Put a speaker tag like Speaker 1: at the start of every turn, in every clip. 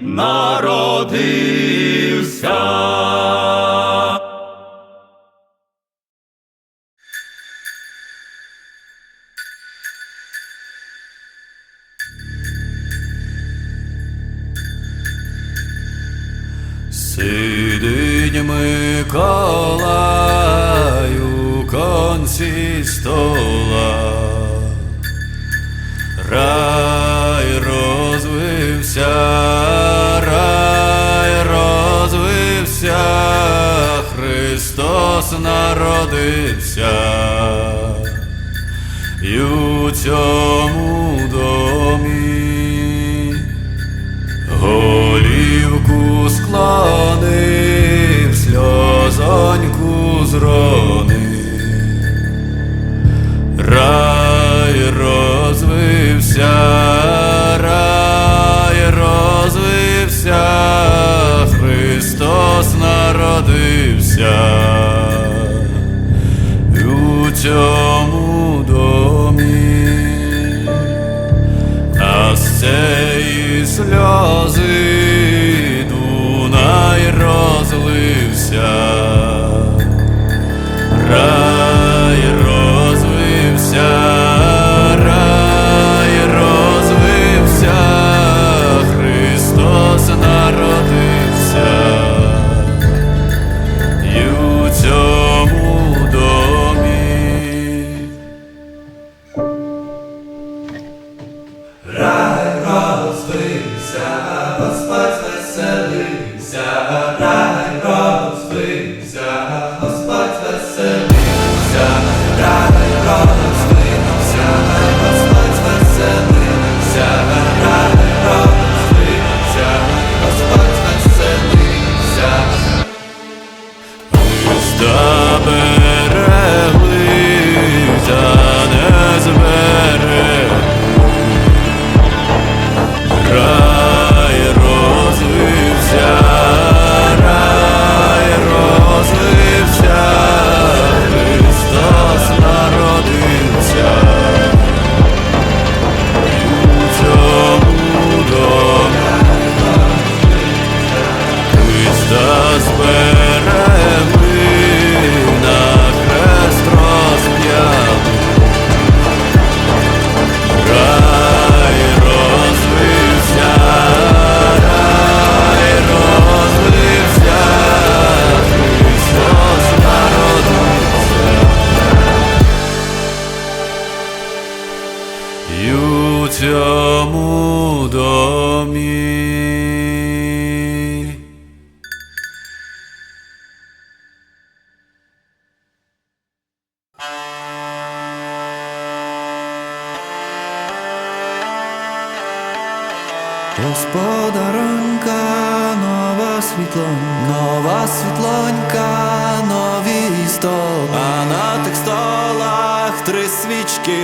Speaker 1: народився.
Speaker 2: Христос народився, і у цьому домі. Голівку склонив, сльозоньку зронив. Рай розвився, народився. У цьому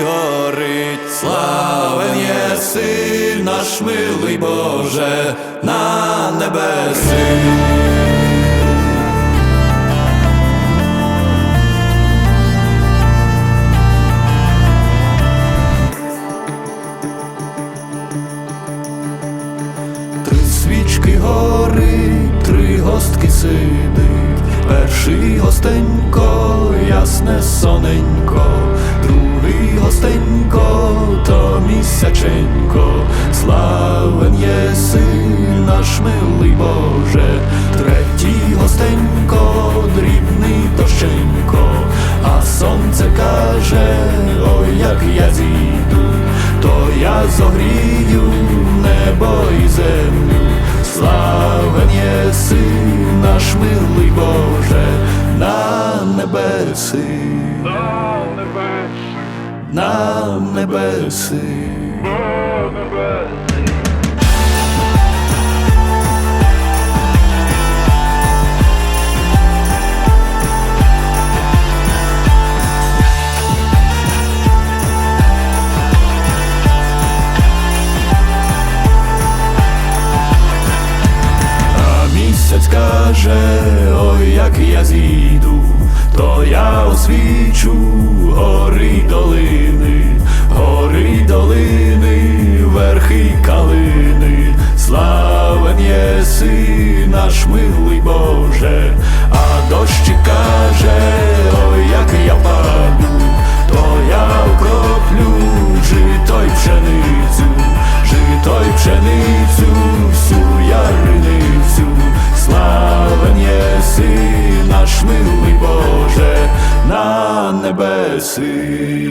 Speaker 3: горить. Славен єси, наш милий Боже, на небеси. Три свічки горить, три гостки сидить. Перший гостенько, ясне соненько, гостенько, то місяченько, славен єси, наш милий Боже, третій гостенько, дрібний дощенько, а сонце каже, ой, як я зійду, то я зогрію небо і землю, славен єси, наш милий Боже, на небеси, на небеси. А місяць каже, ой, як я зійду, то я освічу гори долини, гори долини, верхи калини, славен єси, наш милий Боже, а дощі каже, ой, як я паду, то я укроплю жито й пшеницю, жито й пшеницю, всю яриницю, славен єси, наш милий Боже, на небеси.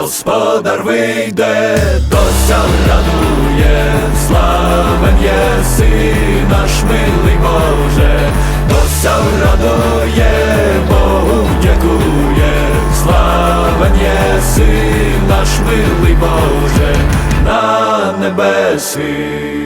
Speaker 3: Господар вийде, дося радує, милий Боже, на небеси.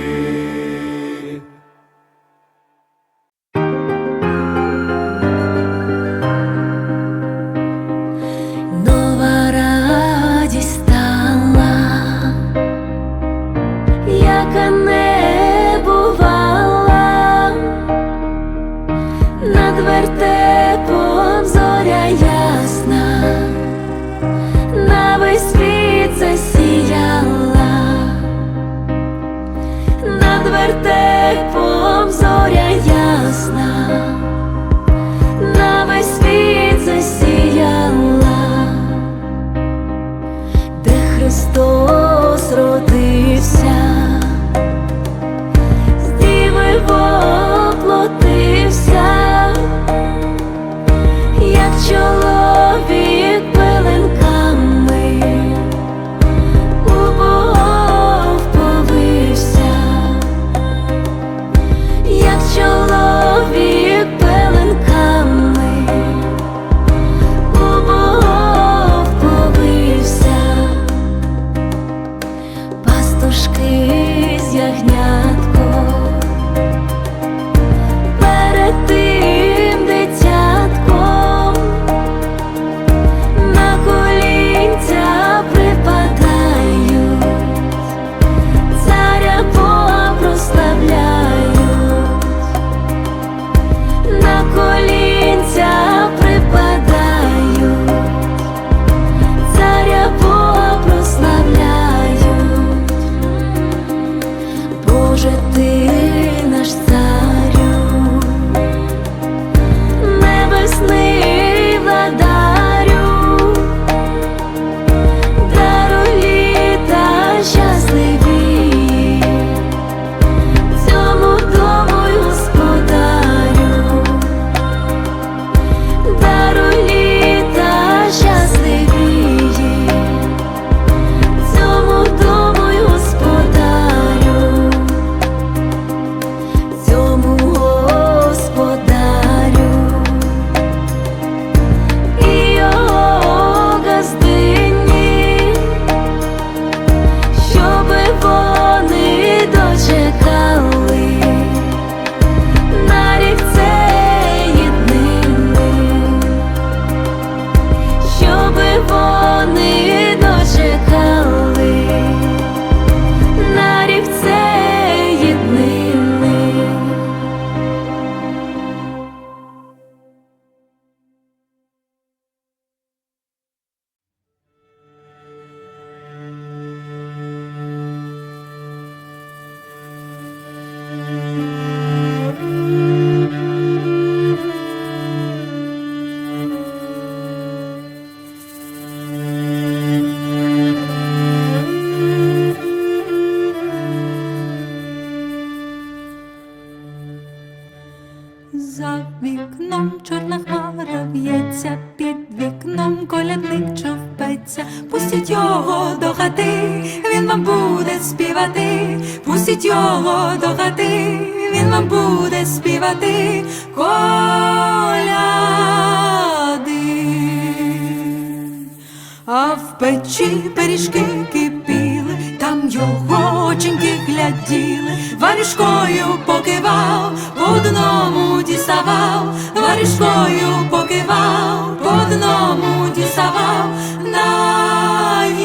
Speaker 4: гляділи, варішкою покивав, по одному діставав, варішкою покивав, по одному діставав, наївся.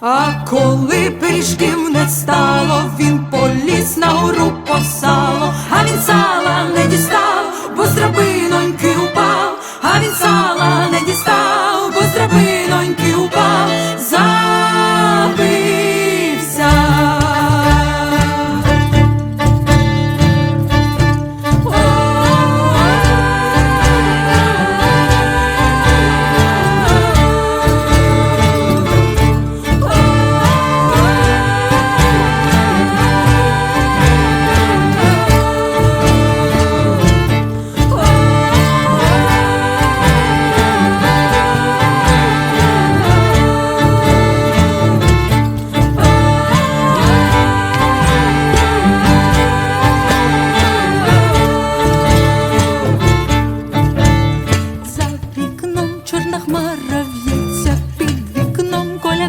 Speaker 4: А коли пиріжків не стало, він поліз на гору по сало, а він сала не дістав, бо з драбиноньки упав, а він сала не дістав, бо з драбиноньки упав.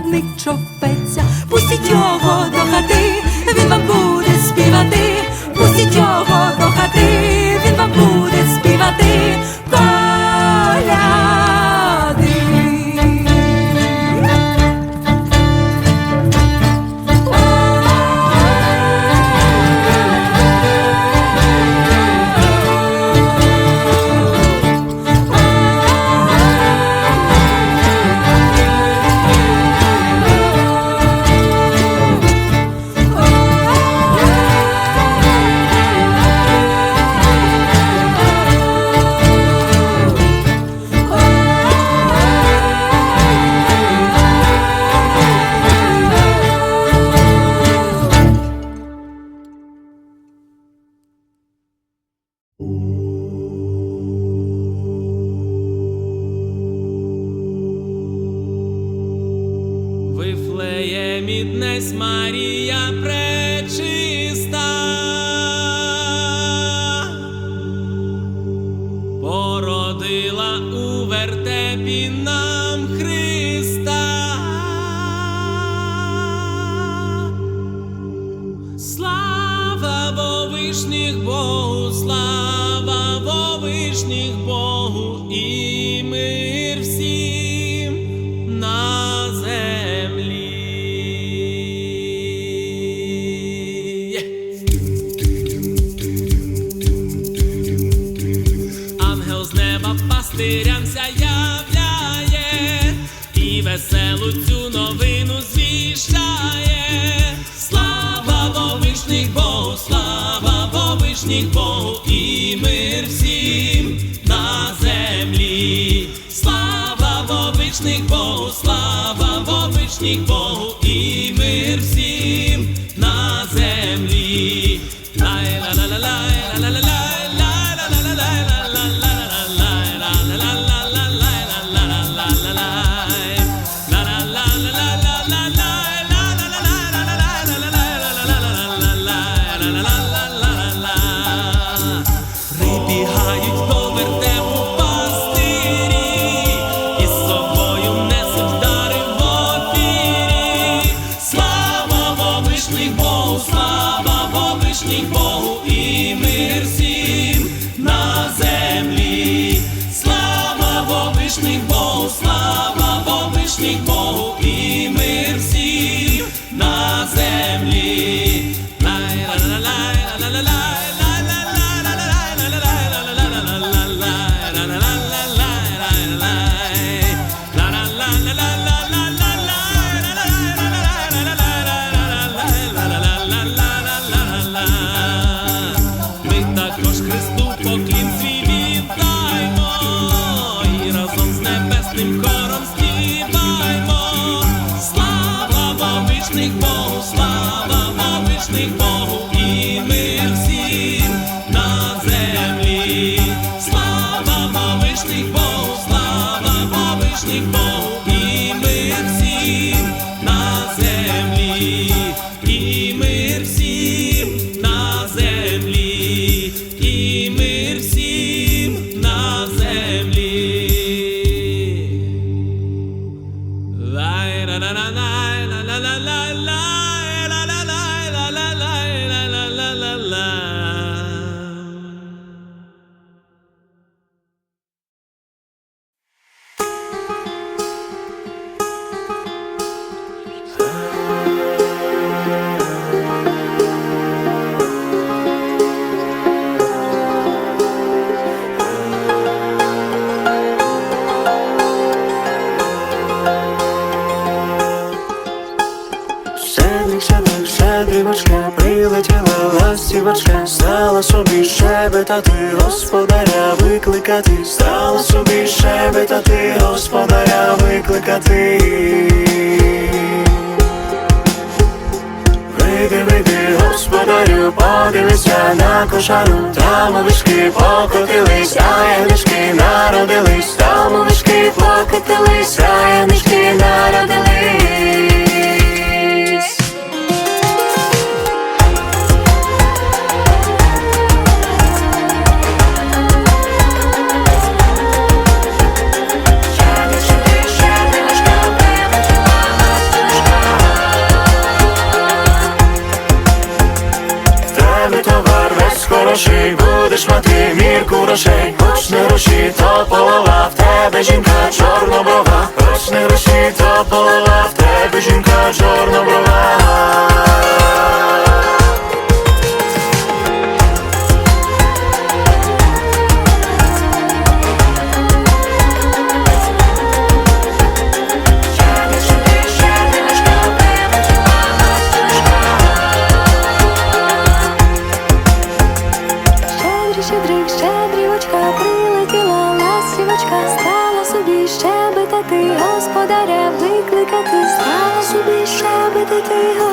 Speaker 4: радник чопеться, пустіть його до хати.
Speaker 1: вічних Богу і мир всім на землі. Ангел з неба пастирям являє і веселу цю новину звіщає. Слава Богу, вишніх Богу, слава Богу, вишніх Богу і мир.
Speaker 5: King Boy. прилетіла ластівочка, стала собі щебетати, господаря викликати, стала собі щебетати, господаря викликати. Вийди, вийди, господарю, подивися на кошару, там овишки покотились, а ягнишки народились, там овишки покотились, а ягнишки народились. day